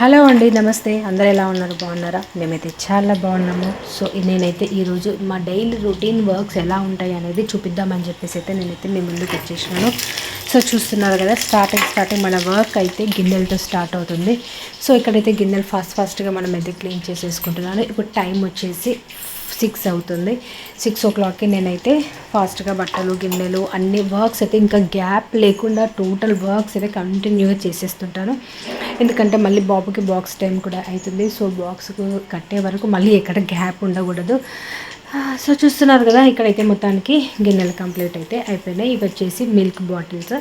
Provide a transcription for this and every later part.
Hello అండి నమస్తే. అందరు ఎలా ఉన్నారు? బాగున్నారా? మేమైతే చాలా బాగున్నాము. సో నేనైతే ఈరోజు మా డైలీ రొటీన్ వర్క్స్ ఎలా ఉంటాయి అనేది చూపిద్దామని చెప్పేసి అయితే నేనైతే మీ ముందుకు వచ్చేసినాను. సో చూస్తున్నారు కదా స్టార్టింగ్ స్టార్టింగ్ మన వర్క్ అయితే గిన్నెలతో స్టార్ట్ అవుతుంది. సో ఇక్కడైతే గిన్నెలు ఫాస్ట్ ఫాస్ట్గా మనం అయితే క్లీన్ చేసేసుకుంటున్నాను. ఇప్పుడు టైం వచ్చేసి సిక్స్ అవుతుంది. సిక్స్ ఓ క్లాక్కి నేనైతే ఫాస్ట్గా బట్టలు గిన్నెలు అన్ని వర్క్స్ అయితే ఇంకా గ్యాప్ లేకుండా టోటల్ వర్క్స్ అయితే కంటిన్యూగా చేసేస్తుంటాను. ఎందుకంటే మళ్ళీ బాబుకి బాక్స్ టైం కూడా అవుతుంది. సో బాక్స్కు కట్టే వరకు మళ్ళీ ఎక్కడ గ్యాప్ ఉండకూడదు. Ah, సో చూస్తున్నారు కదా ఇక్కడైతే మొత్తానికి గిన్నెలు కంప్లీట్ అయితే అయిపోయినాయి. ఇవి వచ్చేసి milk bottles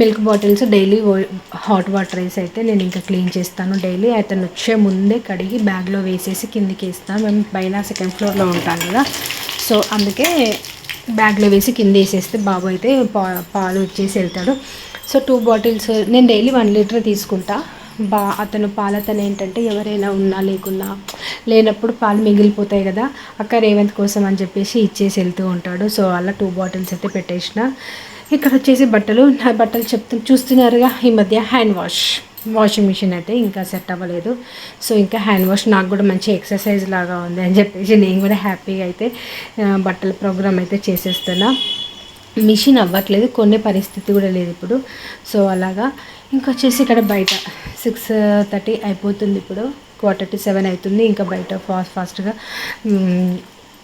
milk bottles daily hot water వేసి అయితే నేను ఇంకా క్లీన్ చేస్తాను డైలీ అతను వచ్చే ముందే కడిగి బ్యాగ్లో వేసేసి కిందికి వేస్తాను. మేము పైన సెకండ్ ఫ్లోర్లో ఉంటాం కదా. సో అందుకే బ్యాగ్లో వేసి కింద వేసేస్తే బాబు అయితే పా పాలు వచ్చేసి వెళ్తాడు. సో టూ బాటిల్స్ నేను డైలీ వన్ లీటర్ తీసుకుంటా. బా అతను పాలతను ఏంటంటే ఎవరైనా ఉన్నా లేకున్నా లేనప్పుడు పాలు మిగిలిపోతాయి కదా అక్క రేవంత్ కోసం అని చెప్పేసి ఇచ్చేసి వెళ్తూ ఉంటాడు. సో అలా టూ బాటిల్స్ అయితే పెట్టేసిన. ఇక్కడ వచ్చేసి బట్టలు నా బట్టలు చెప్తూ చూస్తున్నారుగా ఈ మధ్య హ్యాండ్ వాష్ వాషింగ్ మిషన్ అయితే ఇంకా సెట్ అవ్వలేదు. సో ఇంకా హ్యాండ్ వాష్ నాకు కూడా మంచి ఎక్సర్సైజ్ లాగా ఉంది అని చెప్పేసి నేను కూడా హ్యాపీగా అయితే బట్టల ప్రోగ్రామ్ అయితే చేసేస్తున్నా. మిషన్ అవ్వట్లేదు కొనే పరిస్థితి కూడా లేదు ఇప్పుడు. సో అలాగా. ఇంకొచ్చేసి ఇక్కడ బయట సిక్స్ థర్టీ అయిపోతుంది ఇప్పుడు. క్వార్టర్ టు సెవెన్ అవుతుంది. ఇంకా బయట ఫాస్ట్ ఫాస్ట్గా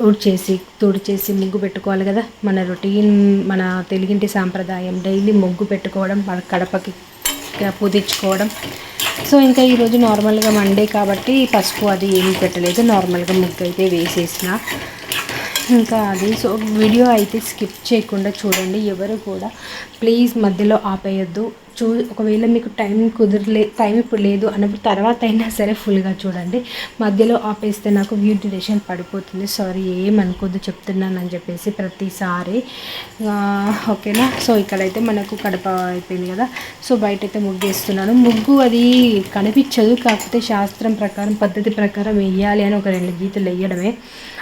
ఊడ్చేసి తుడిచేసి ముగ్గు పెట్టుకోవాలి కదా. మన రొటీన్ మన తెలుగింటి సాంప్రదాయం. డైలీ ముగ్గు పెట్టుకోవడం మన కడపకి పూజించుకోవడం సో ఇంకా ఈరోజు నార్మల్గా మండే కాబట్టి పసుపు అది ఏమీ పెట్టలేదు. నార్మల్గా ముగ్గు అయితే వేసేసిన. ఇంకా అది. సో వీడియో అయితే స్కిప్ చేయకుండా చూడండి. ఎవరు కూడా ప్లీజ్ మధ్యలో ఆపేయద్దు. చూ ఒకవేళ మీకు టైం కుదరలే టైం ఇప్పుడు లేదు అన్నప్పుడు తర్వాత అయినా సరే ఫుల్గా చూడండి. మధ్యలో ఆపేస్తే నాకు వ్యూ డ్యూరేషన్ పడిపోతుంది. సారీ ఏమనుకోద్దు అని చెప్పేసి ప్రతిసారి. ఓకేనా? సో ఇక్కడైతే మనకు కడప అయిపోయింది కదా. సో బయట అయితే ముగ్గు వేస్తున్నాను. ముగ్గు అది కనిపించదు కాకపోతే శాస్త్రం ప్రకారం పద్ధతి ప్రకారం వేయాలి అని ఒక రెండు గీతలు వేయడమే.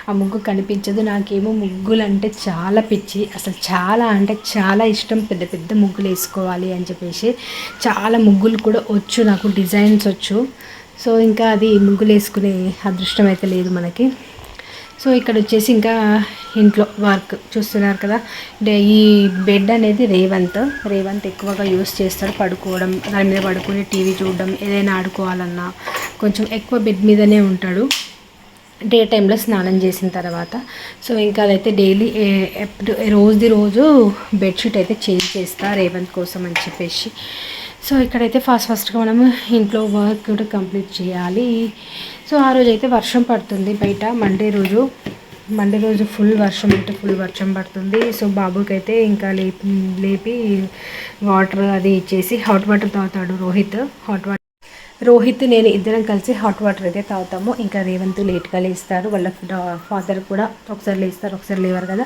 ఆ ముగ్గు కనిపించదు. నాకేమో ముగ్గులు అంటే చాలా పిచ్చి. అసలు చాలా అంటే చాలా ఇష్టం. పెద్ద పెద్ద ముగ్గులు వేసుకోవాలి అని చెప్పేసి చాలా ముగ్గులు కూడా వచ్చు నాకు డిజైన్స్ వచ్చు. సో ఇంకా అది ముగ్గులు వేసుకునే అదృష్టం అయితే లేదు మనకి. సో ఇక్కడ వచ్చేసి ఇంకా ఇంట్లో వర్క్ చూస్తున్నారు కదా. ఈ బెడ్ అనేది రేవంత్. రేవంత్ ఎక్కువగా యూస్ చేస్తాడు పడుకోవడం దాని మీద పడుకుని టీవీ చూడడం ఏదైనా ఆడుకోవాలన్నా. కొంచెం ఎక్కువ బెడ్ మీదనే ఉంటాడు. డే టైంలో స్నానం చేసిన తర్వాత. సో ఇంకా అదైతే డైలీ ఎప్పుడు రోజుది రోజు బెడ్షీట్ అయితే చేంజ్ చేస్తా రేవంత్ కోసం అని చెప్పేసి. సో ఇక్కడైతే ఫాస్ట్ ఫాస్ట్గా మనము ఇంట్లో వర్క్ కూడా కంప్లీట్ చేయాలి. సో ఆ రోజు అయితే వర్షం పడుతుంది బయట. మండే రోజు మండే రోజు ఫుల్ వర్షం అంటే ఫుల్ వర్షం పడుతుంది. సో బాబుకి అయితే ఇంకా లేపి లేపి వాటర్ అది ఇచ్చేసి హాట్ వాటర్ తాగుతాడు రోహిత్. హాట్ వాటర్ రోహిత్ నేను ఇద్దరం కలిసి హాట్ వాటర్ అయితే తాగుతాము. ఇంకా రేవంత్ లేట్గా లేస్తారు. వాళ్ళ ఫాదర్ కూడా ఒకసారి లేస్తారు ఒకసారి లేవారు కదా.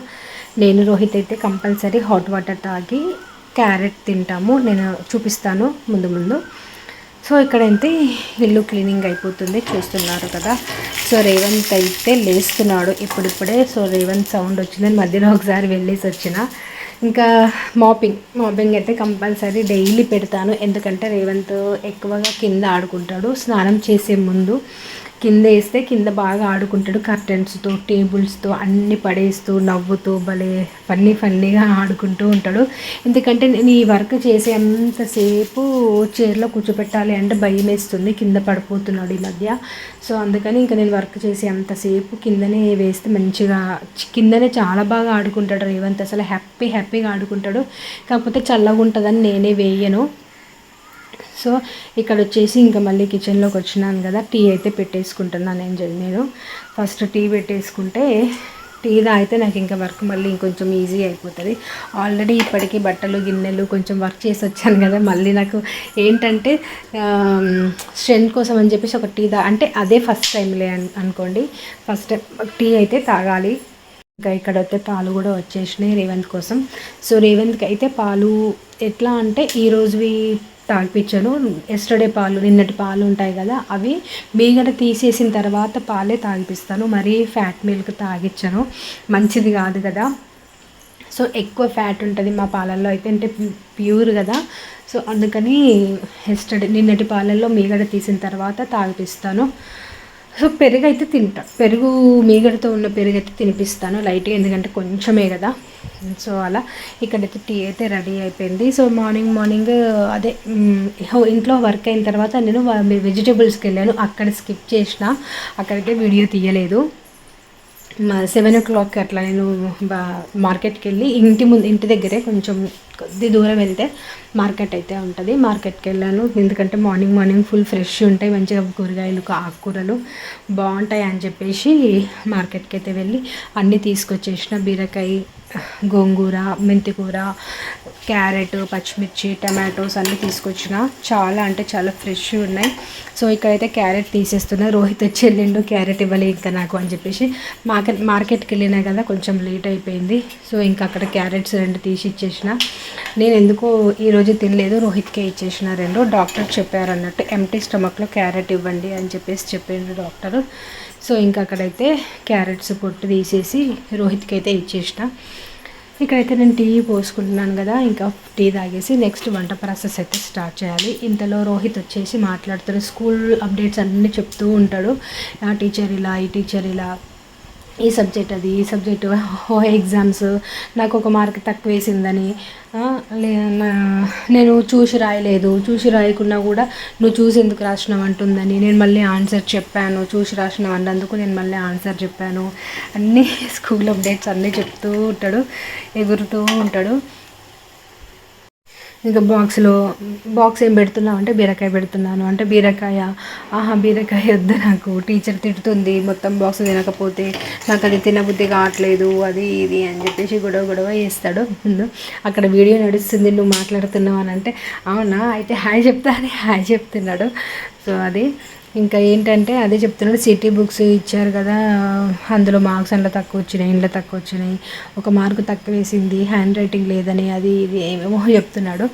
నేను రోహిత్ అయితే కంపల్సరీ హాట్ వాటర్ తాగి క్యారెట్ తింటాము. నేను చూపిస్తాను ముందు ముందు. సో ఇక్కడైతే ఇల్లు క్లీనింగ్ అయిపోతుంది. చూస్తున్నారు కదా. సో రేవంత్ అయితే లేస్తున్నాడు ఇప్పుడిప్పుడే. సో రేవంత్ సౌండ్ వచ్చిందని మధ్యలో ఒకసారి వెళ్ళేసి వచ్చిన. ఇంకా మాపింగ్ మాపింగ్ అయితే కంపల్సరీ డైలీ పెడతాను. ఎందుకంటే రేవంత్ ఎక్కువగా కింద ఆడుకుంటాడు. స్నానం చేసే ముందు కింద వేస్తే కింద బాగా ఆడుకుంటాడు. కర్టెన్స్తో టేబుల్స్తో అన్ని పడేస్తూ నవ్వుతూ భలే ఫన్నీ ఫన్నీగా ఆడుకుంటూ ఉంటాడు. ఎందుకంటే నేను ఈ వర్క్ చేసే అంతసేపు చైర్లో కూర్చోపెట్టాలి అంటే భయం వేస్తుంది కింద పడిపోతున్నాడు ఈ మధ్య. సో అందుకని ఇంకా నేను వర్క్ చేసే అంతసేపు కిందనే వేస్తే మంచిగా కిందనే చాలా బాగా ఆడుకుంటాడు రేవంత్. అసలు హ్యాపీ హ్యాపీగా ఆడుకుంటాడు. కాకపోతే చల్లగా ఉంటుందని నేనే వేయను. సో ఇక్కడ వచ్చేసి ఇంకా మళ్ళీ కిచెన్లోకి వచ్చినాను కదా. టీ అయితే పెట్టేసుకుంటున్నాను నేను నేను. ఫస్ట్ టీ పెట్టేసుకుంటే టీ తాగితే నాకు ఇంకా వర్క్ మళ్ళీ ఇంకొంచెం ఈజీ అయిపోతుంది. ఆల్రెడీ ఇప్పటికీ బట్టలు గిన్నెలు కొంచెం వర్క్ చేసి వచ్చాను కదా. మళ్ళీ నాకు ఏంటంటే స్ట్రెంత్ కోసం అని చెప్పేసి ఒక టీ తా అంటే అదే ఫస్ట్ టైంలే అనుకోండి. ఫస్ట్ టీ అయితే తాగాలి. ఇంకా ఇక్కడ అయితే పాలు కూడా వచ్చేసినాయి రేవంత్ కోసం. సో రేవంత్కి అయితే పాలు ఎట్లా అంటే ఈరోజువి తాగిపించాను. ఎస్టర్డే పాలు నిన్నటి పాలు ఉంటాయి కదా అవి మీగడ తీసేసిన తర్వాత పాలే తాగిపిస్తాను. మరీ ఫ్యాట్ మిల్క్ తాగించను మంచిది కాదు కదా. సో ఎక్కువ ఫ్యాట్ ఉంటుంది మా పాలల్లో అయితే అంటే ప్యూర్ కదా. సో అందుకని ఎస్టర్డే నిన్నటి పాలల్లో మీగడ తీసిన తర్వాత తాగిపిస్తాను. సో పెరుగు అయితే తింటా. పెరుగు మీగడతో ఉన్న పెరుగు అయితే తినిపిస్తాను. లైట్గా ఎందుకంటే కొంచెమే కదా. సో అలా ఇక్కడైతే టీ అయితే రెడీ అయిపోయింది. సో మార్నింగ్ మార్నింగ్ అదే హో- ఇంట్లో వర్క్ అయిన తర్వాత నేను వెజిటేబుల్స్కి వెళ్ళాను. అక్కడ స్కిప్ చేసిన. అక్కడైతే వీడియో తీయలేదు. సెవెన్ ఓ క్లాక్ అట్లా నేను బా మార్కెట్కి వెళ్ళి ఇంటి ముందు ఇంటి దగ్గరే కొంచెం కొద్ది దూరం వెళ్తే మార్కెట్ అయితే ఉంటుంది. మార్కెట్కి వెళ్ళాను ఎందుకంటే మార్నింగ్ మార్నింగ్ ఫుల్ ఫ్రెష్ ఉంటాయి. మంచిగా కూరగాయలు ఆకుకూరలు బాగుంటాయి అని చెప్పేసి మార్కెట్కి అయితే వెళ్ళి అన్నీ తీసుకొచ్చేసిన. బీరకాయ గోంగూర మెంతికూర క్యారెట్ పచ్చిమిర్చి టమాటోస్ అన్నీ తీసుకొచ్చిన చాలా అంటే చాలా ఫ్రెష్ ఉన్నాయి. సో ఇక్కడైతే క్యారెట్ తీసేస్తున్నా. రోహిత్ వచ్చి వెళ్ళిండు క్యారెట్ ఇవ్వలే ఇంకా నాకు అని చెప్పేసి. మార్కెట్ మార్కెట్కి వెళ్ళినా కదా కొంచెం లేట్ అయిపోయింది. సో ఇంకా అక్కడ క్యారెట్స్ రెండు తీసి ఇచ్చేసిన. నేను ఎందుకు ఈరోజు తినలేదు రోహిత్కే ఇచ్చేసిన రెండు. డాక్టర్ చెప్పారు అన్నట్టు ఎంటీ స్టమక్లో క్యారెట్ ఇవ్వండి అని చెప్పేసి చెప్పిండు డాక్టర్. సో ఇంకా అక్కడైతే క్యారెట్స్ పొట్టు తీసేసి రోహిత్కి అయితే ఇచ్చేసిన. ఇక్కడైతే నేను టీ పోసుకుంటున్నాను కదా ఇంకా టీ తాగేసి నెక్స్ట్ వంట ప్రాసెస్ అయితే స్టార్ట్ చేయాలి. ఇంతలో రోహిత్ వచ్చేసి మాట్లాడుతాడు స్కూల్ అప్డేట్స్ అన్నీ చెప్తూ ఉంటాడు. ఆ టీచర్ ఇలా ఈ టీచర్ ఇలా ఈ సబ్జెక్ట్ అది ఈ సబ్జెక్ట్ ఓ ఎగ్జామ్స్ నాకు ఒక మార్క్ తక్కువ వేసిందని లే- నా- నేను చూసి రాయలేదు. చూసి రాయకున్నా కూడా నువ్వు చూసి ఎందుకు రాసినావు అంటుందని. నేను మళ్ళీ ఆన్సర్ చెప్పాను. చూసి రాసినావు అన్నందుకు నేను మళ్ళీ ఆన్సర్ చెప్పాను. అన్నీ స్కూల్ అప్డేట్స్ అన్నీ చెప్తూ ఉంటాడు ఎగురుతూ ఉంటాడు. ఇంకా బాక్స్లో బాక్స్ ఏం పెడుతున్నావు అంటే బీరకాయ పెడుతున్నాను. అంటే బీరకాయ ఆహా బీరకాయ వద్దు నాకు. టీచర్ తిడుతుంది మొత్తం బాక్స్ తినకపోతే. నాకు అది తినబుద్ధి కావట్లేదు అది ఇది అని చెప్పేసి గొడవ గొడవ చేస్తాడు ముందు. అక్కడ వీడియో నడుస్తుంది నువ్వు మాట్లాడుతున్నావు అని అంటే అవునా? అయితే హాయ్ చెప్తా అని హాయ్ చెప్తున్నాడు. సో అది ఇంకా ఏంటంటే అదే చెప్తున్నాడు సిటీ బుక్స్ ఇచ్చారు కదా అందులో మార్క్స్ అందులో తక్కువ వచ్చినాయి ఇంట్లో తక్కువ వచ్చినాయి ఒక మార్కు తక్కువ వేసింది హ్యాండ్ రైటింగ్ లేదని అది ఇది ఏమేమో చెప్తున్నాడు.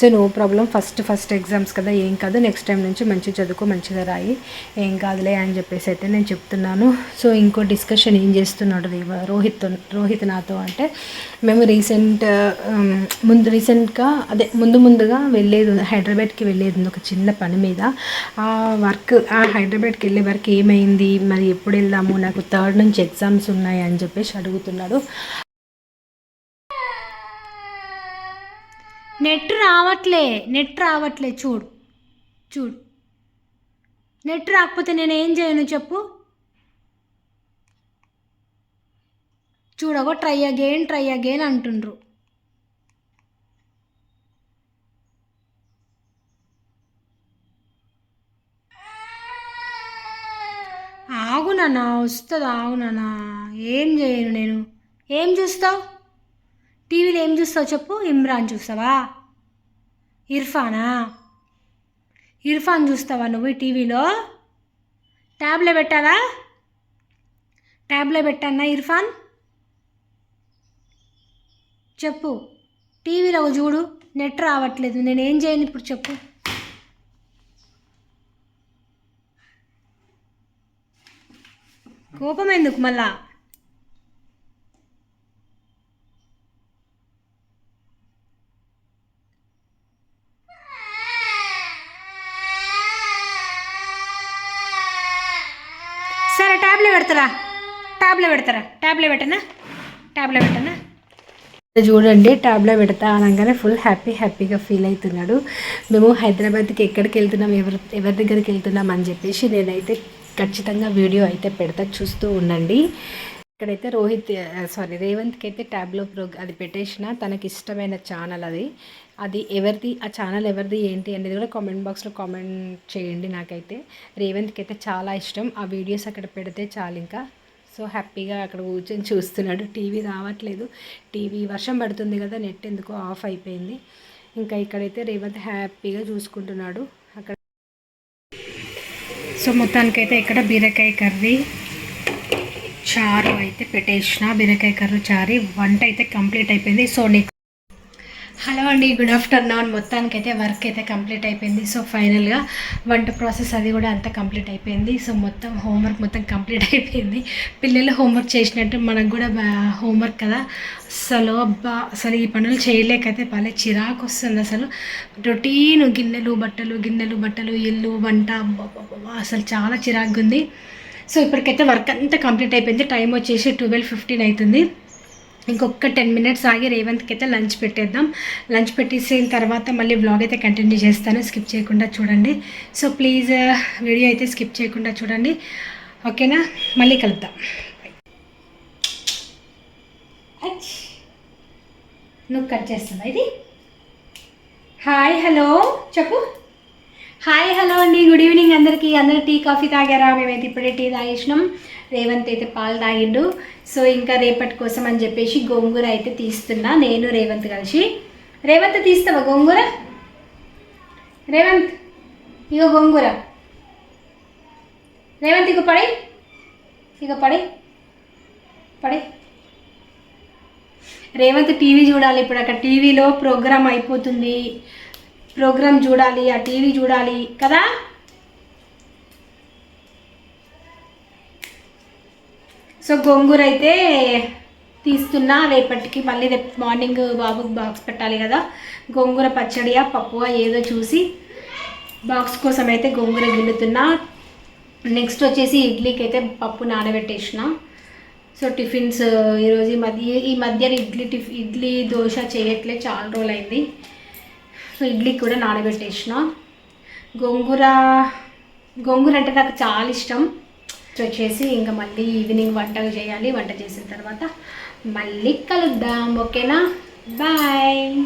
So no problem first first exams కదా ఏం కాదు నెక్స్ట్ టైం నుంచి మంచిగా చదువుకో మంచిగా రాయి ఏం కాదులే అని చెప్పేసి అయితే నేను చెప్తున్నాను. సో ఇంకో డిస్కషన్ ఏం చేస్తున్నాడు రోహిత్ రోహిత్ నాతో అంటే మేము రీసెంట్ um, ముందు రీసెంట్గా అదే ముందు ముందుగా వెళ్ళేది ఉంది, హైదరాబాద్కి వెళ్ళేది ఉంది ఒక చిన్న పని మీద. ఆ వర్క్ ఆ హైదరాబాద్కి వెళ్ళే వరకు ఏమైంది? మరి ఎప్పుడు వెళ్దాము? నాకు థర్డ్ నుంచి ఎగ్జామ్స్ ఉన్నాయి అని చెప్పేసి అడుగుతున్నాడు. నెట్ రావట్లే నెట్ రావట్లే. చూడు చూడు. నెట్ రాకపోతే నేను ఏం చేయను చెప్పు. చూడగో ట్రై అగైన్ ట్రై అగైన్ అంటుండ్రు. అవునన్నా వస్తుందా వస్తుంది ఏం చేయను నేను? ఏం చూస్తావు? టీవీలో ఏం చూస్తావు చెప్పు? ఇమ్రాన్ చూస్తావా? ఇర్ఫానా? ఇర్ఫాన్ చూస్తావా నువ్వు టీవీలో? ట్యాబ్లో పెట్టాలా ట్యాబ్లో పెట్టానా ఇర్ఫాన్? చెప్పు. టీవీలో చూడు నెట్ రావట్లేదు. నేను ఏం చేయను ఇప్పుడు చెప్పు. కోపం ఎందుకు మళ్ళా? సరే ట్యాబ్లెట్ పెడతారా? ట్యాబ్లెట్ పెడతారా? ట్యాబ్లెట్ పెట్టనా? ట్యాబ్లెట్ పెట్టనా? చూడండి ట్యాబ్లో పెడతా అనగానే ఫుల్ హ్యాపీ హ్యాపీగా ఫీల్ అవుతున్నాడు. మేము హైదరాబాద్కి ఎక్కడికి వెళ్తున్నాం ఎవరి ఎవరి దగ్గరికి వెళ్తున్నాం అని చెప్పేసి నేనైతే ఖచ్చితంగా వీడియో అయితే పెడతా చూస్తూ ఉండండి. ఇక్కడైతే రోహిత్ సారీ రేవంత్కి అయితే ట్యాబ్లో ప్రోగ్ అది పెట్టేసిన తనకి ఇష్టమైన ఛానల్ అది. అది ఎవరిది ఆ ఛానల్ ఎవరిది ఏంటి అనేది కూడా కామెంట్ బాక్స్లో కామెంట్ చేయండి నాకైతే. రేవంత్కి అయితే చాలా ఇష్టం ఆ వీడియోస్ అక్కడ పెడితే చాలు ఇంకా. సో హ్యాపీగా అక్కడ కూర్చొని చూస్తున్నాడు. టీవీ రావట్లేదు. టీవీ వర్షం పడుతుంది కదా నెట్ ఎందుకో ఆఫ్ అయిపోయింది. ఇంకా ఇక్కడైతే రేవంత్ హ్యాపీగా చూసుకుంటున్నాడు. సో మొత్తానికైతే ఇక్కడ బీరకాయ కర్రీ చారు అయితే పెట్టేసిన. బీరకాయ కర్రీ చారు. వంట అయితే కంప్లీట్ అయిపోయింది. సో నెక్స్ట్ హలో అండి గుడ్ ఆఫ్టర్నూన్ మొత్తానికి అయితే వర్క్ అయితే కంప్లీట్ అయిపోయింది. సో ఫైనల్గా వంట ప్రాసెస్ అది కూడా అంతా కంప్లీట్ అయిపోయింది. సో మొత్తం హోంవర్క్ మొత్తం కంప్లీట్ అయిపోయింది. పిల్లలు హోంవర్క్ చేసినట్టు మనకు కూడా హోంవర్క్ కదా. అసలు అబ్బా అసలు ఈ పనులు చేయలేకైతే భలే చిరాకు వస్తుంది అసలు. రొటీన్ గిన్నెలు బట్టలు గిన్నెలు బట్టలు ఇల్లు వంట అసలు చాలా చిరాకుగా ఉంది. సో ఇప్పటికైతే వర్క్ అంతా కంప్లీట్ అయిపోయింది. టైం వచ్చేసి ట్వెల్వ్ ఫిఫ్టీన్ అవుతుంది. ఇంకొక టెన్ మినిట్స్ ఆగి రేవంత్కి అయితే లంచ్ పెట్టేద్దాం. లంచ్ పెట్టేసిన తర్వాత మళ్ళీ బ్లాగ్ అయితే కంటిన్యూ చేస్తాను. స్కిప్ చేయకుండా చూడండి. సో ప్లీజ్ వీడియో అయితే స్కిప్ చేయకుండా చూడండి. ఓకేనా మళ్ళీ కలుద్దాం. నువ్వు కట్ చేస్తావా ఇది? హాయ్ హలో చెప్పు. హాయ్ హలో అండి. గుడ్ ఈవినింగ్ అందరికీ. అందరు టీ కాఫీ తాగారా? మేమైతే ఇప్పుడే టీ తాగేసినాం. రేవంత్ అయితే పాలు తాగిండు. సో ఇంకా రేపటి కోసం అని చెప్పేసి గోంగూర అయితే తీస్తున్నా. నేను రేవంత్ కలిసి. రేవంత్ తీస్తావా గోంగూర? రేవంత్ ఇగో గోంగూర. రేవంత్ ఇక పడే ఇక పడే పడే రేవంత్ టీవీ చూడాలి. ఇప్పుడు అక్కడ టీవీలో ప్రోగ్రామ్ అయిపోతుంది. ప్రోగ్రామ్ చూడాలి ఆ టీవీ చూడాలి కదా? సో గోంగూర అయితే తీస్తున్నా రేపటికి మళ్ళీ రేపు మార్నింగ్ బాబుకి బాక్స్ పెట్టాలి కదా. గోంగూర పచ్చడియా పప్పువా ఏదో చూసి బాక్స్ కోసం అయితే గోంగూర గిల్లుతున్నా నెక్స్ట్ వచ్చేసి ఇడ్లీకి అయితే పప్పు నానబెట్టేసిన. సో టిఫిన్స్ ఈరోజు ఈ మధ్య ఈ మధ్యన ఇడ్లీ టిఫ్ ఇడ్లీ దోశ చేయట్లే చాలా రోజులు అయింది సో కూడా నానబెట్టేసిన గోంగూర గోంగూర అంటే నాకు చాలా ఇష్టం. వచ్చేసి ఇంకా మళ్ళీ ఈవినింగ్ వంట చేయాలి. వంట చేసిన తర్వాత మళ్ళీ కలుద్దాం. ఓకేనా? బాయ్.